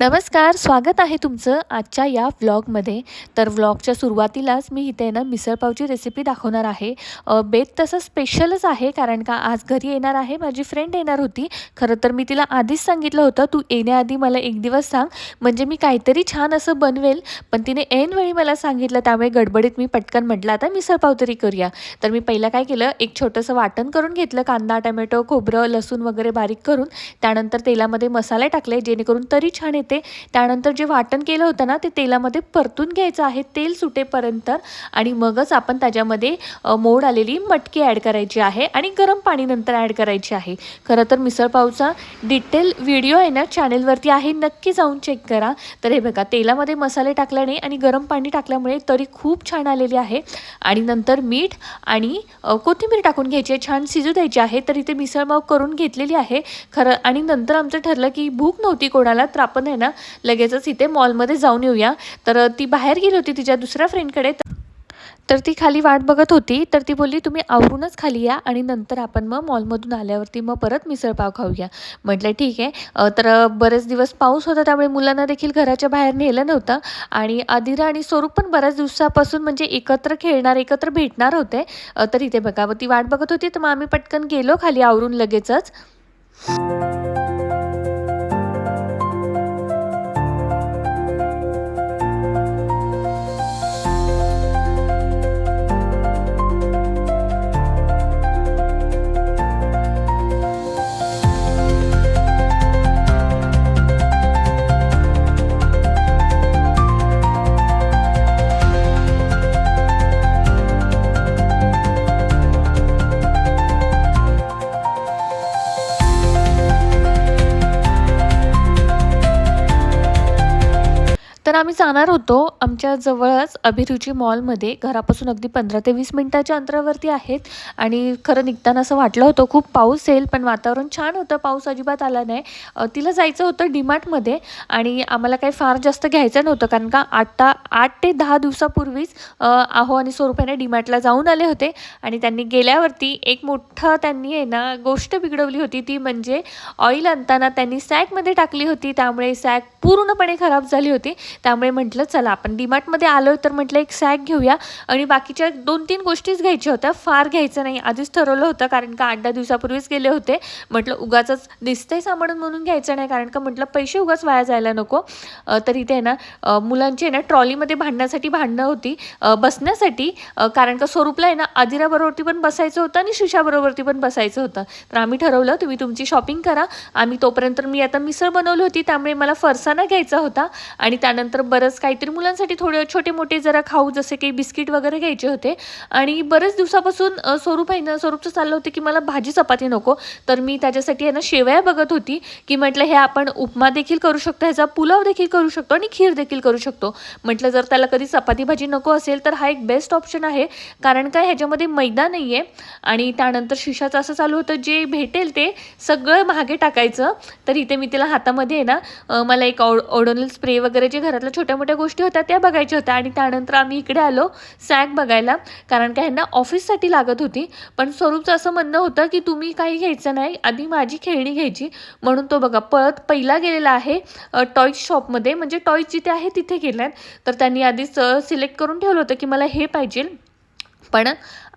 नमस्कार स्वागत आहे तुमचं आजच्या या व्लॉगमध्ये. तर व्लॉगच्या सुरुवातीलाच मी इथे ना मिसळपावची रेसिपी दाखवणार आहे. बेत तसं स्पेशलच आहे कारण का आज घरी येणार आहे माझी फ्रेंड येणार होती. खरं तर मी तिला आधीच सांगितलं होतं तू येण्याआधी मला एक दिवस सांग म्हणजे मी काहीतरी छान असं बनवेल. पण तिने ऐनवेळी मला सांगितलं त्यामुळे गडबडीत मी पटकन म्हटलं आता मिसळपाव तरी करूया. तर मी पहिलं काय केलं एक छोटंसं वाटण करून घेतलं कांदा टमॅटो खोबरं लसूण वगैरे बारीक करून. त्यानंतर तेलामध्ये मसाले टाकले जेणेकरून तरी छान येते. त्यानंतर जे वाटण केलं होतं ना ते तेलामध्ये परतून घ्यायचं आहे. तेल सुटेपर्यंत आणि मगच आपण त्याच्यामध्ये मोड आलेली मटकी ॲड करायची आहे आणि गरम पाणी नंतर ॲड करायची आहे. खरं तर मिसळपावचा डिटेल व्हिडिओ आहे ना चॅनेलवरती आहे. नक्की जाऊन चेक करा. तर हे बघा तेलामध्ये मसाले टाकल्याने आणि गरम पाणी टाकल्यामुळे तरी खूप छान आलेली आहे. आणि नंतर मीठ आणि कोथिंबीर टाकून घ्यायची आहे. छान शिजू द्यायची आहे. तर इथे मिसळपाव करून घेतलेली आहे. खरं आणि नंतर आमचं ठरलं की भूक नव्हती कोणाला तर आपण आहे ना लगेचच इथे मॉलमध्ये जाऊन येऊया. तर ती बाहेर गेली होती तिच्या दुसऱ्या फ्रेंडकडे तर ती खाली वाट बघत होती. तर ती बोलली तुम्ही आवरूनच खाली या आणि नंतर आपण मग मॉलमधून आल्यावरती मग परत मिसळपाव खाऊया. म्हटलं ठीक आहे. तर बरेच दिवस पाऊस होता त्यामुळे मुलांना देखील घराच्या बाहेर नेलं नव्हतं. आणि आदिरा आणि स्वरूप पण बऱ्याच दिवसापासून म्हणजे एकत्र खेळणार एकत्र भेटणार होते. तर इथे बघा ती वाट बघत होती तर मग आम्ही पटकन गेलो खाली आवरून लगेचच. तर आम्ही जाणार होतो आमच्या जवळच अभिरुची मॉलमध्ये. घरापासून अगदी पंधरा ते वीस मिनिटाच्या अंतरावरती आहेत. आणि खरं निघताना असं वाटलं होतं खूप पाऊस येईल पण वातावरण छान होतं. पाऊस अजिबात आला नाही. तिला जायचं होतं डीमार्टमध्ये आणि आम्हाला काही फार जास्त घ्यायचं नव्हतं. कारण का आत्ता आठ ते दहा दिवसापूर्वीच आहो आणि स्वरूपाने डीमार्टला जाऊन आले होते. आणि त्यांनी गेल्यावरती एक मोठं त्यांनी आहे ना गोष्ट बिघडवली होती. ती म्हणजे ऑइल आणताना त्यांनी सॅकमध्ये टाकली होती. त्यामुळे सॅक पूर्णपणे खराब झाली होती. त्यामुळे म्हटलं चला आपण डीमार्टमध्ये आलो तर म्हटलं एक सॅक घेऊया. आणि बाकीच्या दोन तीन गोष्टीच घ्यायच्या होत्या. फार घ्यायचं नाही. आधीच ठरवलं होतं कारण का आठ दहा दिवसापूर्वीच गेले होते. म्हटलं उगाच दिसतंय सामान म्हणून घ्यायचं नाही कारण का म्हटलं पैसे उगाच वाया जायला नको. तर इथे आहे ना मुलांची आहे ना ट्रॉलीमध्ये भांडण्यासाठी भांडणं होती. बसण्यासाठी कारण का स्वरूपला आहे ना आदिराबरोबरती पण बसायचं होतं आणि शिशाबरोबरती पण बसायचं होतं. तर आम्ही ठरवलं तुम्ही तुमची शॉपिंग करा. आम्ही तोपर्यंत मी आता मिसळ बनवली होती त्यामुळे मला फरसाणा घ्यायचा होता. आणि त्यानंतर बरंच काहीतरी मुलांसाठी थोडे छोटे मोठे जरा खाऊ जसे काही बिस्किट वगैरे घ्यायचे होते. आणि बरेच दिवसापासून स्वरूप आहे ना स्वरूपचं चाललं होतं की मला भाजी चपाती नको. तर मी त्याच्यासाठी आहे ना शेवया बघत होती की म्हटलं हे आपण उपमा देखील करू शकतो ह्याचा पुलाव देखील करू शकतो आणि खीर देखील करू शकतो. म्हटलं जर त्याला कधी चपाती भाजी नको असेल तर हा एक बेस्ट ऑप्शन आहे. कारण काय ह्याच्यामध्ये मैदा नाही आहे आणि त्यानंतर शिशाचं असं चालू होतं जे भेटेल ते सगळं मागे टाकायचं. तर इथे मी तिला हातामध्ये आहे ना मला एक ऑड ओडोनल स्प्रे वगैरे जे घरातल्या छोट्या मोठ्या गोष्टी होत्या त्या बघायच्या होत्या. आणि त्यानंतर आम्ही इकडे आलो सॅग बघायला. कारण का ह्यांना ऑफिससाठी लागत होती. पण स्वरूपचं असं म्हणणं होतं की तुम्ही काही घ्यायचं नाही. आधी माझी खेळणी घ्यायची. म्हणून तो बघा पळत पहिला गेलेला आहे टॉईज शॉपमध्ये म्हणजे टॉईज जिथे आहे तिथे गेल्यात तर त्यांनी आधीच सिलेक्ट करून ठेवलं होतं की मला हे पाहिजे. पण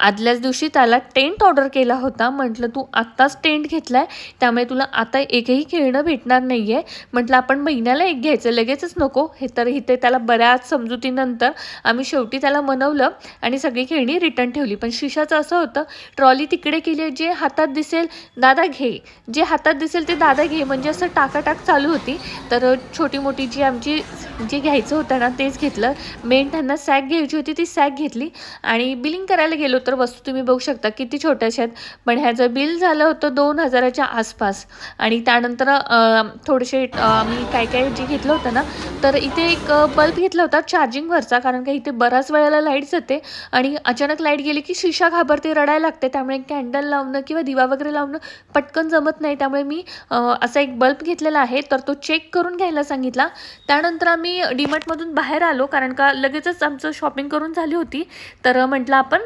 आदल्याच दिवशी त्याला टेंट ऑर्डर केला होता. म्हटलं तू आत्ताच टेंट घेतला आहे त्यामुळे तुला आता एकही खेळणं भेटणार नाही आहे म्हटलं आपण महिन्याला एक घ्यायचं लगेचच नको. हे तर इथे त्याला बऱ्याच समजुतीनंतर आम्ही शेवटी त्याला मनवलं आणि सगळी खेळणी रिटर्न ठेवली. पण शिशाचं असं होतं ट्रॉली तिकडे केली आहे, जे हातात दिसेल दादा घे. जे हातात दिसेल ते दादा घे. म्हणजे असं टाकाटाक चालू होती. तर छोटी मोठी जी आमची जे घ्यायचं होतं ना तेच घेतलं. मेन त्यांना सॅक घ्यायची होती ती सॅक घेतली. आणि बिलिंग करायला गेलो तर तर वस्तू तुम्ही बघू शकता किती छोट्याशा आहेत. पण ह्याचं बिल झालं होतं दोन हजाराच्या आसपास आणि त्यानंतर थोडेसे मी आम्ही काय काय जे घेतलं होतं ना तर इथे एक बल्ब घेतला होता चार्जिंगवरचा कारण का इथे बऱ्याच वेळेला लाइट जाते आणि अचानक लाइट गेली की शिशा घाबरते रडायला लागते त्यामुळे कॅन्डल लावणं किंवा दिवा वगैरे लावणं पटकन जमत नाही. त्यामुळे मी असा एक बल्ब घेतलेला आहे. तर तो चेक करून घ्यायला सांगितला. त्यानंतर आम्ही डीमार्टमधून बाहेर आलो कारण का लगेचच आमचं शॉपिंग करून झाली होती. तर म्हटलं आपण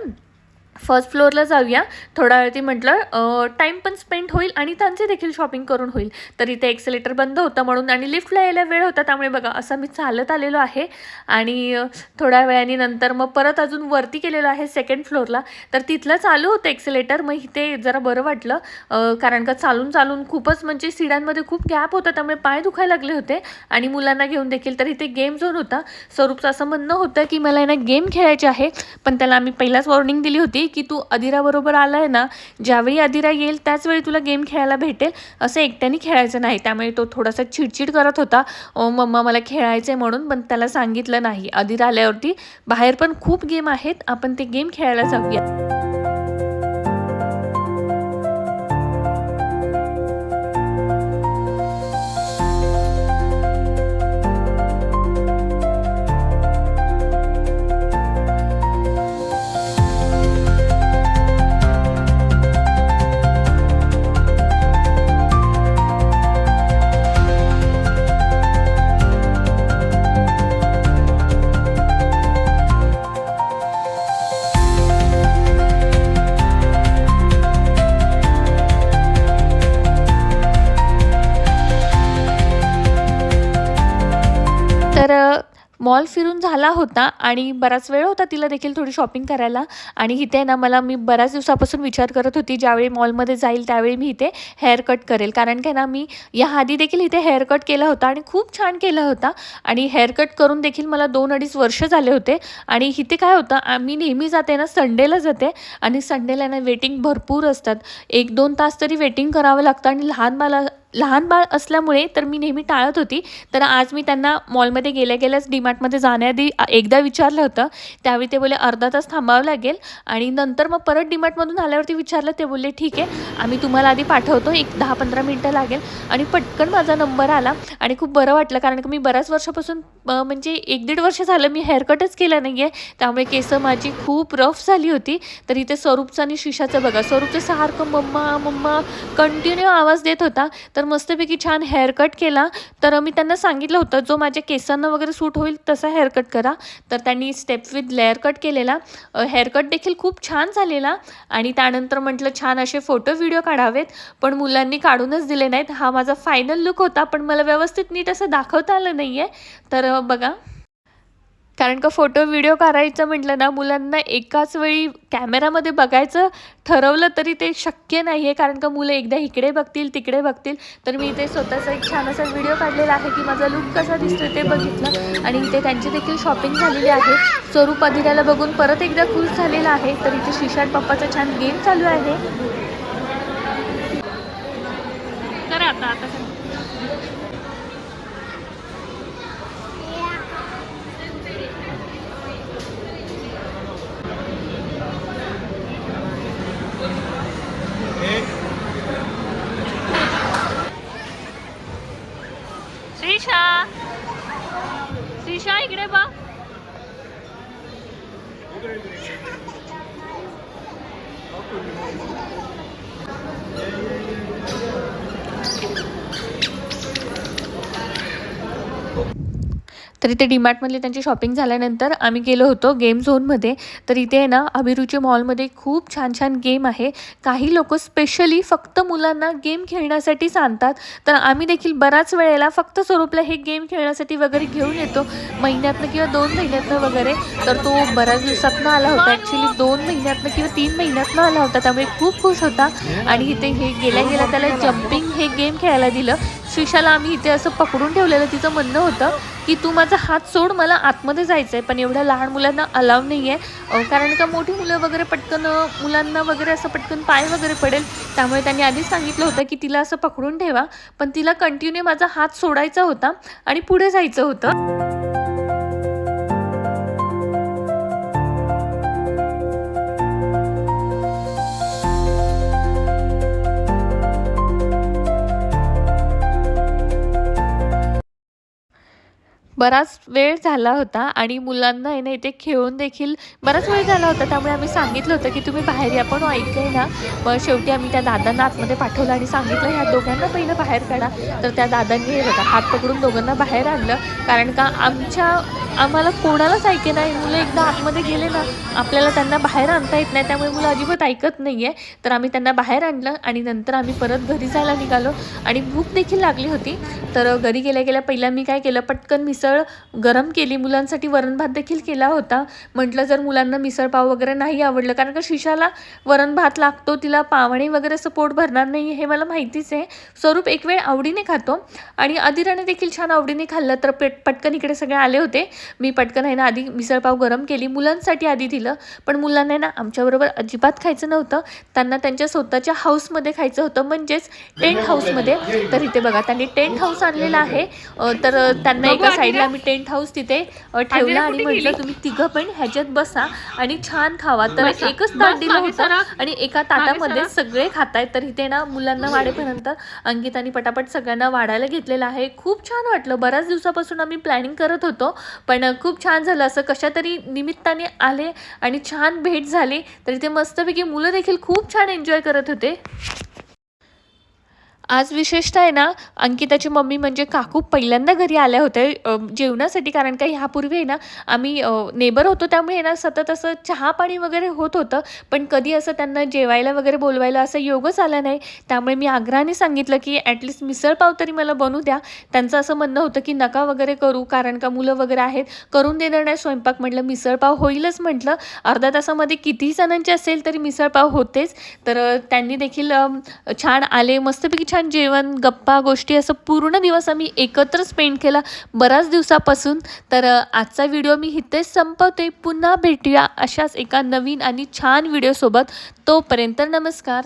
फर्स्ट फ्लोअरला जाऊया. थोडा वेळ ती म्हटलं टाईम पण स्पेंड होईल आणि त्यांचे देखील शॉपिंग करून होईल. तर इथे एक्सेलेटर बंद होतं म्हणून आणि लिफ्टला यायला वेळ होता त्यामुळे बघा असं मी चालत आलेलो आहे. आणि थोड्या वेळाने नंतर मग परत अजून वरती केलेलं आहे सेकंड फ्लोअरला तर तिथलं चालू होतं एक्सेलेटर मग इथे जरा बरं वाटलं कारण का चालून चालून खूपच म्हणजे सिडांमध्ये खूप गॅप होता त्यामुळे पाय दुखायला लागले होते. आणि मुलांना घेऊन देखील तर इथे गेम झोन होता. स्वरूपचं असं म्हणणं होतं की मला यांना गेम खेळायचे आहे. पण त्याला आम्ही पहिलाच वॉर्निंग दिली होती की तू अदिराबरोबर आला आहे ना ज्यावेळी अदिरा येईल त्याचवेळी तुला गेम खेळायला भेटेल. असं एकट्याने खेळायचं नाही. त्यामुळे तो थोडासा चिडचिड करत होता. ओ मम्मा मला खेळायचं आहे म्हणून पण त्याला सांगितलं नाही. अदिरा आल्यावरती बाहेर पण खूप गेम आहेत. आपण ते गेम खेळायला जाऊया. मॉल फिरून झाला होता आणि बराच वेळ होता तिला देखील थोडी शॉपिंग करायला. आणि इथे ना मला मी बऱ्याच दिवसापासून विचार करत होती ज्यावेळी मॉलमध्ये जाईल त्यावेळी मी इथे हेअर कट करेल. कारण काय ना मी या आधी देखील इथे हेअर कट केला होता आणि खूप छान केला होता. आणि हेअर कट करून देखील मला दोन अडीच वर्ष झाले होते. आणि इथे काय होतं मी नेहमी जाते ना संडेला जाते. आणि संडेला ना वेटिंग भरपूर असतात. एक दोन तास तरी वेटिंग करावं लागतं आणि लहान मला लहान बाळ असल्यामुळे तर मी नेहमी टाळत होती. तर आज मी त्यांना मॉलमध्ये गेल्या गेल्याच डीमार्टमध्ये जाण्याआधी एकदा विचारलं होतं. त्यावेळी ते बोले अर्धा तास थांबावं लागेल. आणि नंतर मग परत डीमार्टमधून आल्यावरती विचारलं ते बोलले ठीक आहे आम्ही तुम्हाला आधी पाठवतो एक दहा पंधरा मिनटं लागेल. आणि पटकन माझा नंबर आला आणि खूप बरं वाटलं कारण की मी बऱ्याच वर्षापासून म्हणजे एक दीड वर्ष झालं मी हेअरकटच केलं नाही आहे. त्यामुळे केसं माझी खूप रफ झाली होती. तर इथे स्वरूपचं आणि शिशाचं बघा स्वरूपचं सारखं मम्मा मम्मा कंटिन्यू आवाज देत होता. तर मस्तपैकी छान हेअरकट केला. तर मी त्यांना सांगितलं होतं जो माझ्या केसांना वगैरे सूट होईल तसा हेअरकट करा. तर त्यांनी स्टेप विथ लेअर कट केलेला. हेअरकट देखील खूप छान झालेला. आणि त्यानंतर म्हटलं छान असे फोटो व्हिडिओ काढावेत. पण मुलांनी काढूनच दिले नाहीत. हा माझा फायनल लुक होता पण मला व्यवस्थित नीट असं दाखवता आलं नाही आहे तर बघा. कारण का फोटो व्हिडिओ करायचं म्हटलं ना मुलांना एकाच वेळी कॅमेरामध्ये बघायचं ठरवलं तरी ते शक्य नाही आहे कारण का मुलं एकदा इकडे बघतील तिकडे बघतील. तर मी इथे स्वतःचा एक छान असा व्हिडिओ काढलेला आहे की माझा लुक कसा दिसतोय ते बघितलं. आणि इथे त्यांची देखील शॉपिंग झालेली आहे. स्वरूप अधिराला बघून परत एकदा खुश झालेला आहे. तर इथे शिशाट पप्पाचा छान गेम चालू आहे. तर आता आता Thank you. तर इथे डीमार्टमधली त्यांची शॉपिंग झाल्यानंतर आम्ही गेलो होतो गेम झोनमध्ये तर इथे आहे ना अभिरुची मॉलमध्ये खूप छान छान गेम आहे. काही लोक स्पेशली फक्त मुलांना गेम खेळण्यासाठीच आणतात तर आम्ही देखील बऱ्याच वेळेला फक्त स्वरूपला हे गेम खेळण्यासाठी वगैरे घेऊन येतो. महिन्यातनं किंवा दोन महिन्यातनं वगैरे. तर तो बऱ्याच दिवसातनं आला होता. ॲक्च्युली दोन महिन्यातनं किंवा तीन महिन्यातनं आला होता. त्यामुळे खूप खुश होता. आणि इथे हे गेल्या गेल्या त्याला जम्पिंग हे गेम खेळायला दिलं. श्रीशाला आम्ही इथे असं पकडून ठेवलेलं. तिचं म्हणणं होतं की तू माझा हात सोड मला आतमध्ये जायचं आहे पण एवढ्या लहान मुलांना अलाव नाही आहे कारण का मोठी मुलं वगैरे पटकन मुलांना वगैरे असं पटकन पाय वगैरे पडेल. त्यामुळे त्यांनी आधीच सांगितलं होतं की तिला असं पकडून ठेवा. पण तिला कंटिन्यू माझा हात सोडायचा होता आणि पुढे जायचं होतं. बराच वेळ झाला होता आणि मुलांना आहे ना इथे खेळून देखील बराच वेळ झाला होता. त्यामुळे आम्ही सांगितलं होतं की तुम्ही बाहेर या पण हो, ऐकाय ना. मग शेवटी आम्ही त्या दादांना आतमध्ये पाठवलं आणि सांगितलं ह्या दोघांना पहिलं बाहेर काढा. तर त्या दादांनी हे बघा हात पकडून दोघांना बाहेर आणलं. कारण का आमच्या आम्हाला कोणालाच ऐके नाही. मुलं एकदा आतमध्ये गेले ना आपल्याला त्यांना बाहेर आणता येत नाही. त्यामुळे मुलं अजिबात ऐकत नाही आहे तर आम्ही त्यांना बाहेर आणलं आणि नंतर आम्ही परत घरी जायला निघालो. आणि भूक देखील लागली होती. तर घरी गेल्या गेल्या पहिल्या मी काय केलं पटकन मिसळ गरम केली मुलांसाठी वरण भात देखील केला होता. म्हटलं जर मुलांना मिसळ पाव वगैरे नाही आवडलं कारण का शिशाला वरण भात लागतो तिला पावणे वगैरे असं पोट भरणार नाही हे मला माहितीच आहे. स्वरूप एक वेळ आवडीने खातो आणि अधिराने देखील छान आवडीने खाल्लं तर पेट पटकन इकडे सगळे आले होते. मी पटकन आहे ना आधी मिसळपाव गरम केली मुलांसाठी आधी दिलं पण मुलांना ना आमच्याबरोबर अजिबात खायचं नव्हतं. त्यांना त्यांच्या स्वतःच्या हाऊसमध्ये खायचं होतं म्हणजेच टेंट हाऊसमध्ये. तर इथे बघा त्यांनी टेंट हाऊस आणलेला आहे. तर त्यांना एका साईडला आम्ही टेंट हाऊस तिथे ठेवला आणि म्हटलं तुम्ही तिघं पण ह्याच्यात बसा आणि छान खावा. तर. एकच ताट दिलं होतं. आणि एका ताटामध्ये. सगळे खातायत. तर इथे ना मुलांना वाढेपर्यंत अंकितानी पटापट सगळ्यांना वाढायला घेतलेलं आहे. खूप छान वाटलं. बऱ्याच दिवसापासून आम्ही प्लॅनिंग करत होतो पण खूप छान झालं. असं कशा तरी निमित्ताने आले आणि छान भेट झाली. तर इथे मस्तपैकी मुलं देखील खूप छान एन्जॉय करत होते. आज विशेषतः आहे ना अंकिताची मम्मी म्हणजे काकू पहिल्यांदा घरी आल्या होत्या जेवणासाठी. कारण का ह्यापूर्वी आहे ना आम्ही नेबर होतो त्यामुळे ना सतत असं चहा पाणी वगैरे होत होतं. पण कधी असं त्यांना जेवायला वगैरे बोलवायला असं योगच आला नाही. त्यामुळे मी आग्रहाने सांगितलं की ॲटलिस्ट मिसळपाव तरी मला बनवू द्या. त्यांचं असं म्हणणं होतं की नका वगैरे करू कारण का मुलं वगैरे आहेत. करून देणार नाही स्वयंपाक. म्हटलं मिसळपाव होईलच म्हटलं. अर्ध्या तासामध्ये कितीही जणांचे असेल तरी मिसळपाव होतेच. तर त्यांनी देखील छान आले. मस्तपैकी छान जेवण गप्पा गोष्टी असं पूर्ण दिवस आम्ही एकत्र स्पेंड केला. बऱ्याच दिवसापासून. तर आजचा व्हिडिओ मी इथेच संपवते. पुन्हा भेटूया अशाच एका नवीन आणि छान व्हिडिओसोबत तोपर्यंत नमस्कार.